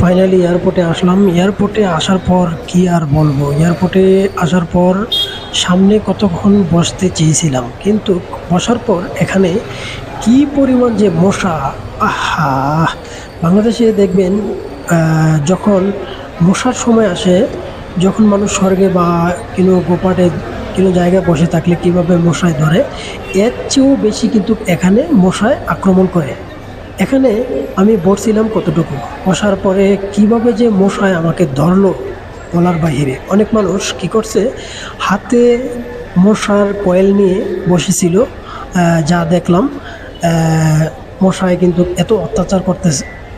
Finally এয়ারপোর্টে আসলাম। এয়ারপোর্টে আসার পর কি আর বলব? এয়ারপোর্টে আসার পর সামনে কতক্ষণ বসতে চেয়েছিলাম? কিন্তু বসার পর এখানে কি পরিমাণ যে মশা, আহা! বাংলাদেশে দেখবেন যখন মশার সময় আসে, যখন মানুষ স্বর্গে বা কোনো গোপাটে কোনো জায়গায় বসে থাকলে কীভাবে মশায় ধরে, এর চেয়েও বেশি কিন্তু এখানে মশায় আক্রমণ করে। এখানে আমি বসছিলাম কতটুকু? বসার পরে কীভাবে যে মশায় আমাকে ধরলো বলার বাহিরে। অনেক মানুষ কি করছে, হাতে মশার কয়েল নিয়ে বসেছিল যা দেখলাম মশায় কিন্তু এত অত্যাচার করতে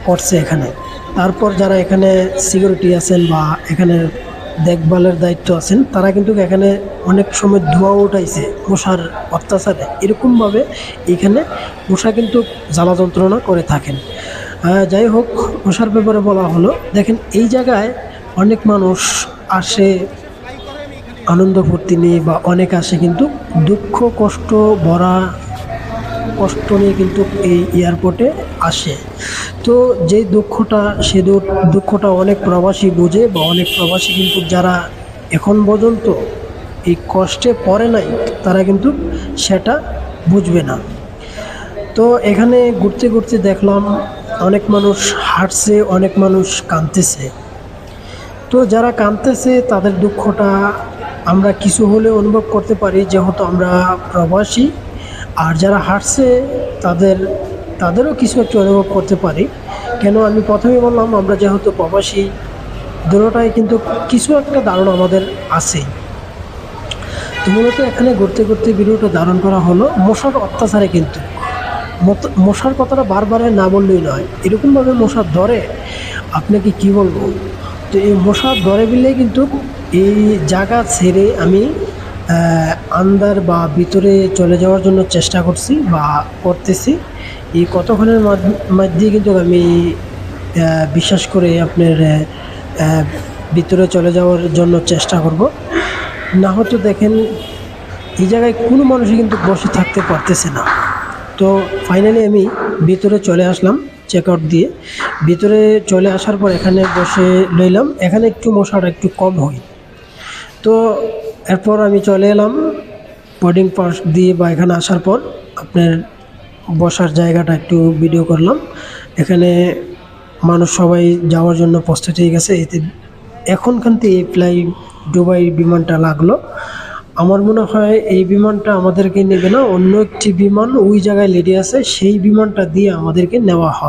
করছে এখানে। তারপর যারা এখানে সিকিউরিটি আছেন বা এখানে দেখভালের দায়িত্ব আছেন, তারা কিন্তু এখানে অনেক সময় ধোঁয়া উঠাইছে মশার অত্যাচারে। এরকমভাবে এখানে মশা কিন্তু জ্বালা যন্ত্রণা করে থাকেন। যাই হোক, মশার ব্যাপারে বলা হলো, দেখেন এই জায়গায় অনেক মানুষ আসে, আনন্দ ফুর্তি নিয়ে বা অনেক আসে কিন্তু দুঃখ, কষ্ট ভরা কষ্ট নিয়ে কিন্তু এই এয়ারপোর্টে আসে। তো যে দুঃখটা, সে দুঃখটা অনেক প্রবাসী বোঝে বা অনেক প্রবাসী কিন্তু যারা এখন পর্যন্ত এই কষ্টে পড়ে নাই, তারা কিন্তু সেটা বুঝবে না। তো এখানে ঘুরতে ঘুরতে দেখলাম অনেক মানুষ হাঁটছে, অনেক মানুষ কাঁদতেছে। তো যারা কাঁদতেছে, তাদের দুঃখটা আমরা কিছু হলে অনুভব করতে পারি, যেহেতু আমরা প্রবাসী। আর যারা হাঁটছে, তাদের, তাদেরও কিছু একটু অনুভব করতে পারি। কেন আমি প্রথমে বললাম, আমরা যেহেতু প্রবাসী, দুটোটাই কিন্তু কিছু একটা ধারণা আমাদের আছে তো মূলত এখানে ঘুরতে ঘুরতে ভিডিওটা ধারণ করা হলো, মশার অত্যাচারে কিন্তু। মশার কথাটা বারবার না বললেই নয়, এরকমভাবে মশা ধরে, আপনাকে কি বলব? তো এই মশা ধরে বিলে কিন্তু এই জায়গা ছেড়ে আমি আন্দার বা ভিতরে চলে যাওয়ার জন্য চেষ্টা করছি বা করতেছি। এই কতক্ষণের মাধ- মধ্যে কিন্তু আমি বিশ্বাস করে আপনার ভিতরে চলে যাওয়ার জন্য চেষ্টা করব। না হয়তো দেখেন, এই জায়গায় কোনো মানুষই কিন্তু বসে থাকতে পারতেছে না। তো ফাইনালি আমি ভিতরে চলে আসলাম চেক আউট দিয়ে। ভিতরে চলে আসার পর এখানে বসে লইলাম। এখানে একটু মশাটা একটু কম হয়। তো এরপর আমি চলে এলাম বোর্ডিং পাস দিয়ে বা এখানে আসার পর আপনার বসার জায়গাটা একটু ভিডিও করলাম। এখানে মানুষ সবাই যাওয়ার জন্য প্রস্তুত হয়ে গেছে। এতে এখনখান থেকে এই ফ্লাই দুবাই বিমানটা লাগল। আমার মনে হয় এই বিমানটা আমাদেরকে নেবে না। অন্য একটি বিমান ওই জায়গায় লেডি আছে, সেই বিমানটা দিয়ে আমাদেরকে নেওয়া হবে